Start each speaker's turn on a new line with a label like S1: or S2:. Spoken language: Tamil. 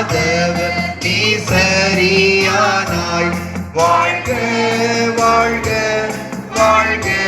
S1: மாதவன் நீ சரியானாய் வாழ்க வாழ்க வாழ்க.